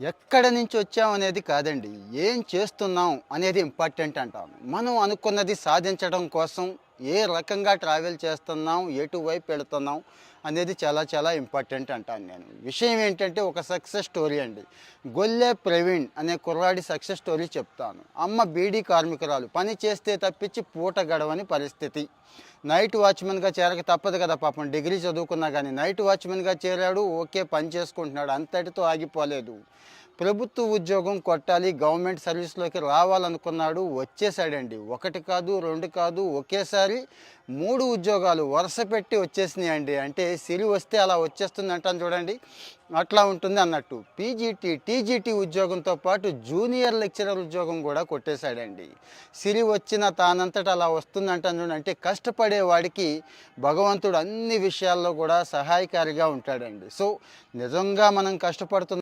ఎక్కడ నుంచి వచ్చాం అనేది కాదండి. ఏం చేస్తున్నాం అనేది ఇంపార్టెంట్ అంటాం. మనం అనుకున్నది సాధించడం కోసం ఏ రకంగా ట్రావెల్ చేస్తున్నాం ఎటువైపు వెళుతున్నాం అనేది చాలా చాలా ఇంపార్టెంట్ అంటాను నేను. విషయం ఏంటంటే ఒక సక్సెస్ స్టోరీ అండి. గొల్లె ప్రవీణ్ అనే కుర్రాడి సక్సెస్ స్టోరీ చెప్తాను. అమ్మ బీడీ కార్మికురాలు పని చేస్తే తప్పించి పూట గడవని పరిస్థితి. నైట్ వాచ్మెన్గా చేరక తప్పదు కదా పాపం డిగ్రీ చదువుకున్నా కానీ నైట్ వాచ్మెన్గా చేరాడు ఓకే పని చేసుకుంటున్నాడు అంతటితో ఆగిపోలేదు. ప్రభుత్వ ఉద్యోగం కొట్టాలి గవర్నమెంట్ సర్వీస్లోకి రావాలనుకున్నాడు వచ్చేసాడండి. ఒకటి కాదు రెండు కాదు ఒకేసారి మూడు ఉద్యోగాలు వరుస పెట్టి వచ్చేసినాయి అండి. అంటే సిరి వస్తే అలా వచ్చేస్తుంది అంటాను చూడండి. అట్లా ఉంటుంది అన్నట్టు. పీజీటీ టీజీటీ ఉద్యోగంతో పాటు జూనియర్ లెక్చరర్ ఉద్యోగం కూడా కొట్టేశాడండి. సిరి వచ్చిన తానంతట అలా వస్తుంది అంటాను చూడండి. అంటే కష్టపడే వాడికి భగవంతుడు అన్ని విషయాల్లో కూడా సహాయకారిగా ఉంటాడండి. సో నిజంగా మనం కష్టపడుతున్న